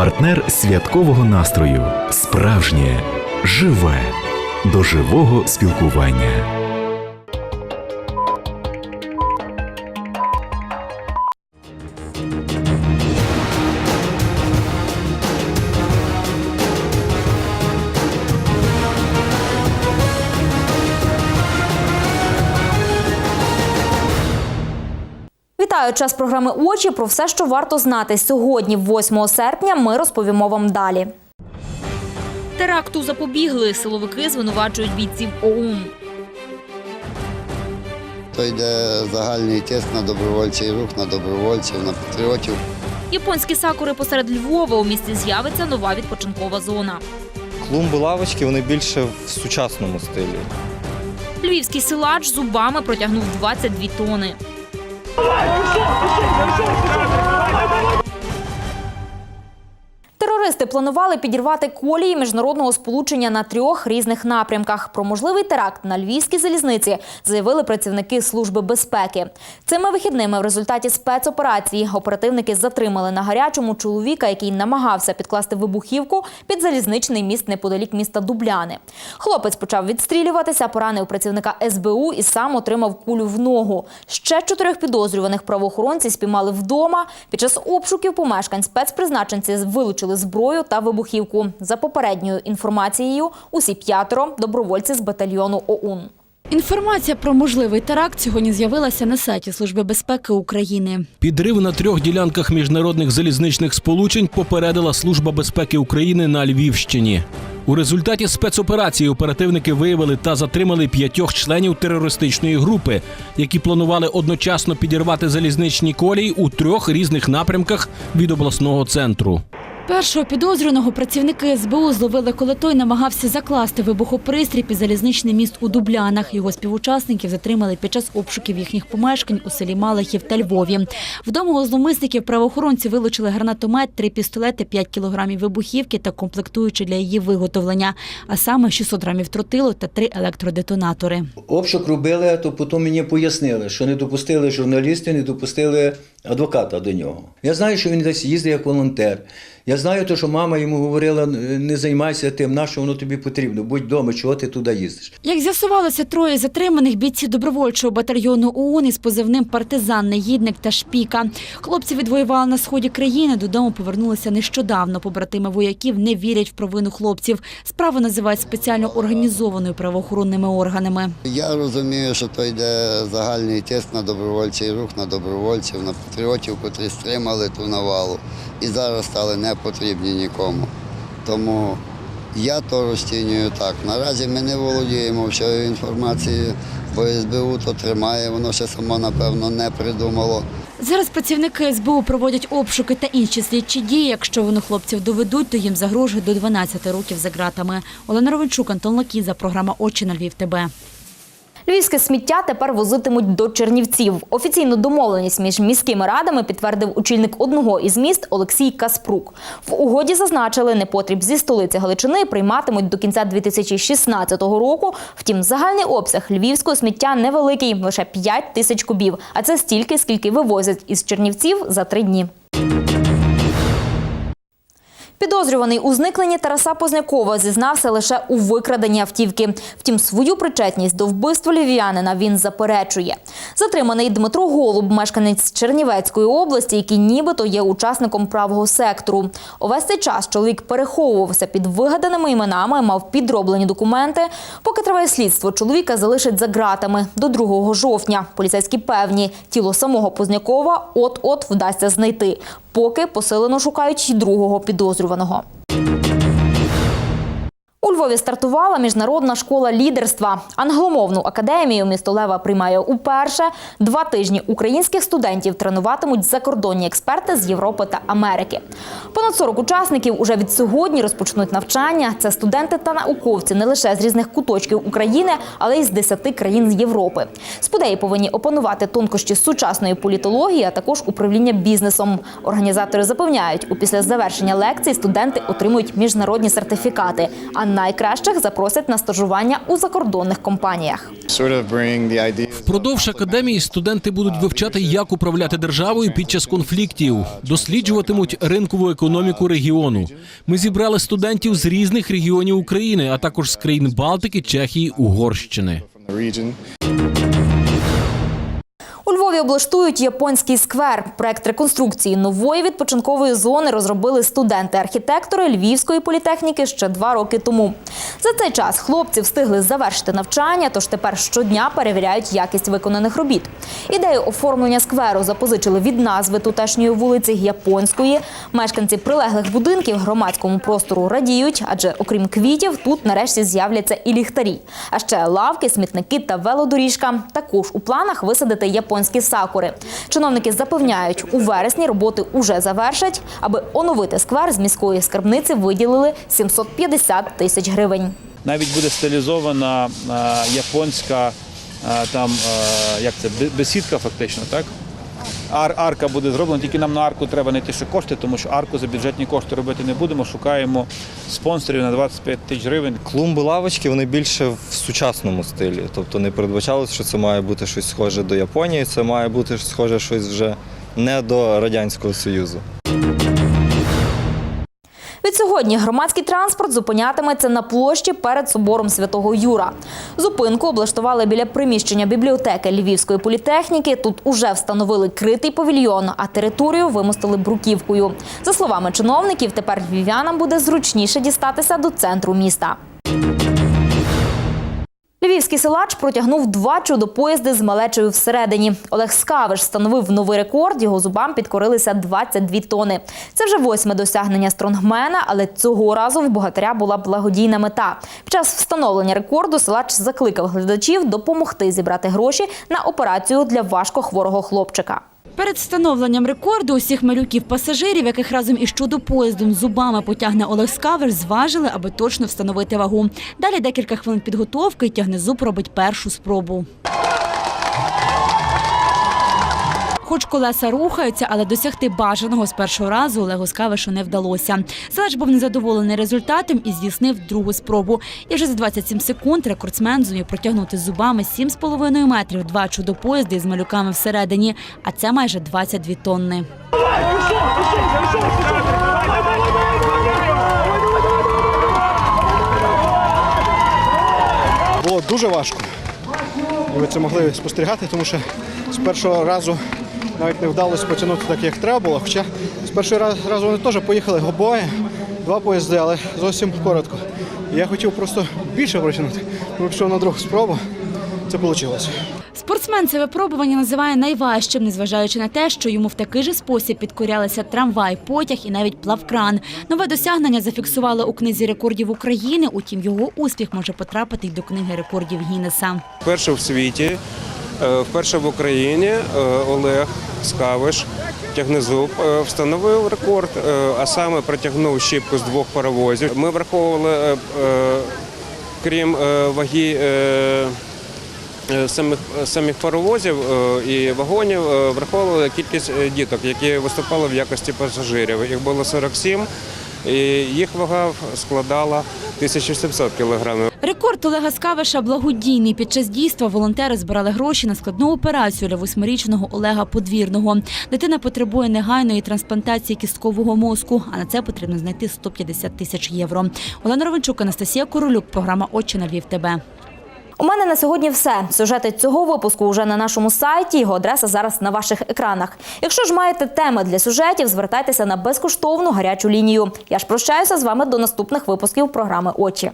партнер святкового настрою, справжнє, живе, до живого спілкування. Вітаю час програми Очі про все, що варто знати сьогодні, 8 серпня. Ми розповімо вам далі. Теракту запобігли. Силовики звинувачують бійців ОУН. То йде загальний тиск на добровольчий рух, на добровольців, на патріотів. Японські сакури посеред Львова у місті з'явиться нова відпочинкова зона. Клумби лавочки вони більше в сучасному стилі. Львівський силач зубами протягнув 22 тони. 不是，不是，不是。Терористи планували підірвати колії міжнародного сполучення на трьох різних напрямках. Про можливий теракт на львівській залізниці заявили працівники служби безпеки. Цими вихідними в результаті спецоперації оперативники затримали на гарячому чоловіка, який намагався підкласти вибухівку під залізничний міст неподалік міста Дубляни. Хлопець почав відстрілюватися, поранив працівника СБУ і сам отримав кулю в ногу. Ще чотирьох підозрюваних правоохоронці спіймали вдома. Під час обшуків помешкань спецпризначенці вилучили зброю та вибухівку. За попередньою інформацією, усі п'ятеро добровольці з батальйону ОУН. Інформація про можливий теракт сьогодні з'явилася на сайті Служби безпеки України. Підрив на трьох ділянках міжнародних залізничних сполучень попередила Служба безпеки України на Львівщині. У результаті спецоперації оперативники виявили та затримали п'ятьох членів терористичної групи, які планували одночасно підірвати залізничні колії у трьох різних напрямках від обласного центру. Першого підозрюваного працівники СБУ зловили, коли той намагався закласти вибухопристрій під залізничний міст у Дублянах. Його співучасників затримали під час обшуків їхніх помешкань у селі Малахів та Львові. Вдома у зловмисників правоохоронці вилучили гранатомет, три пістолети, 5 кілограмів вибухівки та комплектуючі для її виготовлення, а саме 600 грамів тротилу та три електродетонатори. Обшук робили, то потім мені пояснили, що не допустили журналістів, не допустили адвоката до нього. Я знаю, що він десь їздить як волонтер. Я знаю, те, що мама йому говорила, не займайся тим, на що воно тобі потрібно. Будь вдома, чого ти туди їздиш. Як з'ясувалося, троє затриманих бійці добровольчого батальйону ОУН із позивним партизан, негідник та шпіка. Хлопці відвоювали на сході країни, додому повернулися нещодавно. Побратими вояків не вірять в провину хлопців. Справу називають спеціально організованою правоохоронними органами. Я розумію, що то йде загальний тиск на добровольчий рух, на добровольців, на патріотів, котрі стримали ту навалу і зараз стали не потрібні нікому. Тому я то розцінюю так. Наразі ми не володіємо всією інформацією, бо СБУ то тримає, воно ще само, напевно, не придумало. Зараз працівники СБУ проводять обшуки та інші слідчі дії. Якщо вони хлопців доведуть, то їм загрожує до 12 років за ґратами. Олена Ровенчук, Антон Лакіза, програма «Очі на Львів. ТБ». Львівське сміття тепер возитимуть до Чернівців. Офіційну домовленість між міськими радами підтвердив очільник одного із міст Олексій Каспрук. В угоді зазначили, непотріб зі столиці Галичини прийматимуть до кінця 2016 року. Втім, загальний обсяг львівського сміття невеликий лише 5 тисяч кубів. А це стільки, скільки вивозять із Чернівців за три дні. Підозрюваний у зникненні Тараса Познякова зізнався лише у викраденні автівки. Втім, свою причетність до вбивства львів'янина він заперечує. Затриманий Дмитро Голуб, мешканець Чернівецької області, який нібито є учасником правого сектору. Увесь цей час чоловік переховувався під вигаданими іменами, мав підроблені документи. Поки триває слідство, чоловіка залишать за ґратами до 2 жовтня. Поліцейські певні, тіло самого Познякова от-от вдасться знайти. Поки посилено шукають другого підозрюваного. Львові стартувала міжнародна школа лідерства. Англомовну академію місто Лева приймає уперше. Два тижні українських студентів тренуватимуть закордонні експерти з Європи та Америки. Понад 40 учасників уже від сьогодні розпочнуть навчання. Це студенти та науковці не лише з різних куточків України, але й з 10 країн з Європи. Спудеї повинні опанувати тонкощі сучасної політології, а також управління бізнесом. Організатори запевняють, у після завершення лекцій студенти отримують міжнародні сертифікати. А найкращих запросять на стажування у закордонних компаніях. Впродовж академії студенти будуть вивчати, як управляти державою під час конфліктів, досліджуватимуть ринкову економіку регіону. Ми зібрали студентів з різних регіонів України, а також з країн Балтики, Чехії, Угорщини. Облаштують японський сквер. Проект реконструкції нової відпочинкової зони розробили студенти-архітектори Львівської політехніки ще два роки тому. За цей час хлопці встигли завершити навчання, тож тепер щодня перевіряють якість виконаних робіт. Ідею оформлення скверу запозичили від назви тутешньої вулиці японської. Мешканці прилеглих будинків громадському простору радіють, адже окрім квітів, тут нарешті з'являться і ліхтарі. А ще лавки, смітники та велодоріжка. Також у планах висадити японські сакури. Чиновники запевняють, у вересні роботи уже завершать. Аби оновити сквер з міської скарбниці виділили 750 тисяч гривень. Навіть буде стилізована е, японська е, там е, як це бесідка, фактично, так? Ар, арка буде зроблена, тільки нам на арку треба знайти ще кошти, тому що арку за бюджетні кошти робити не будемо. Шукаємо спонсорів на 25 тисяч гривень. Клумби лавочки вони більше в сучасному стилі. Тобто не передбачалось, що це має бути щось схоже до Японії, це має бути схоже щось вже не до Радянського Союзу. Відсьогодні громадський транспорт зупинятиметься на площі перед собором Святого Юра. Зупинку облаштували біля приміщення бібліотеки Львівської політехніки. Тут уже встановили критий павільйон, а територію вимостили бруківкою. За словами чиновників, тепер львів'янам буде зручніше дістатися до центру міста. Львівський силач протягнув два чудо-поїзди з малечею всередині. Олег Скавиш встановив новий рекорд. Його зубам підкорилися 22 тони. Це вже восьме досягнення стронгмена, але цього разу в богатиря була благодійна мета. Під час встановлення рекорду силач закликав глядачів допомогти зібрати гроші на операцію для важкохворого хлопчика. Перед встановленням рекорду усіх малюків пасажирів, яких разом із чудо-поїздом зубами потягне Олег Скавер, зважили, аби точно встановити вагу. Далі декілька хвилин підготовки і тягнезуб робить першу спробу. Хоч колеса рухаються, але досягти бажаного з першого разу Олегу Скавишу не вдалося. Селач був незадоволений результатом і здійснив другу спробу. І вже за 27 секунд рекордсмен зумів протягнути зубами 7,5 метрів два чудо-поїзди з малюками всередині, а це майже 22 тонни. Було дуже важко. І ви це могли спостерігати, тому що з першого разу навіть не вдалося потягнути так, як треба було. Хоча з першого раз- разу вони теж поїхали обоє, два поїзди, але зовсім коротко. Я хотів просто більше протягнути. Пішов на другу спробу. Це вийшло. Спортсмен це випробування називає найважчим, незважаючи на те, що йому в такий же спосіб підкорялися трамвай, потяг і навіть плавкран. Нове досягнення зафіксували у книзі рекордів України. Утім, його успіх може потрапити й до книги рекордів Гіннеса. Вперше в світі, вперше в Україні е, Олег Скавиш тягнезуб е, встановив рекорд, е, а саме протягнув щіпку з двох паровозів. Ми враховували, е, е, крім е, ваги. е, е, Самих самих паровозів е, і вагонів е, враховували кількість е, діток, які виступали в якості пасажирів. Їх було 47, і їх вага складала 1700 кілограмів. Рекорд Олега Скавиша благодійний. Під час дійства волонтери збирали гроші на складну операцію для восьмирічного Олега Подвірного. Дитина потребує негайної трансплантації кісткового мозку, а на це потрібно знайти 150 тисяч євро. Олена Ровенчук, Анастасія Королюк, програма Очі на Львів ТБ». У мене на сьогодні все. Сюжети цього випуску вже на нашому сайті. Його адреса зараз на ваших екранах. Якщо ж маєте теми для сюжетів, звертайтеся на безкоштовну гарячу лінію. Я ж прощаюся з вами до наступних випусків програми Очі.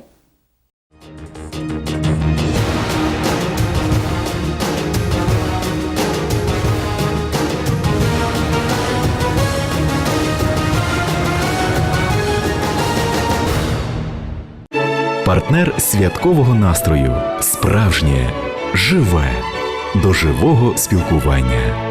Партнер святкового настрою. Справжнє, живе, до живого спілкування.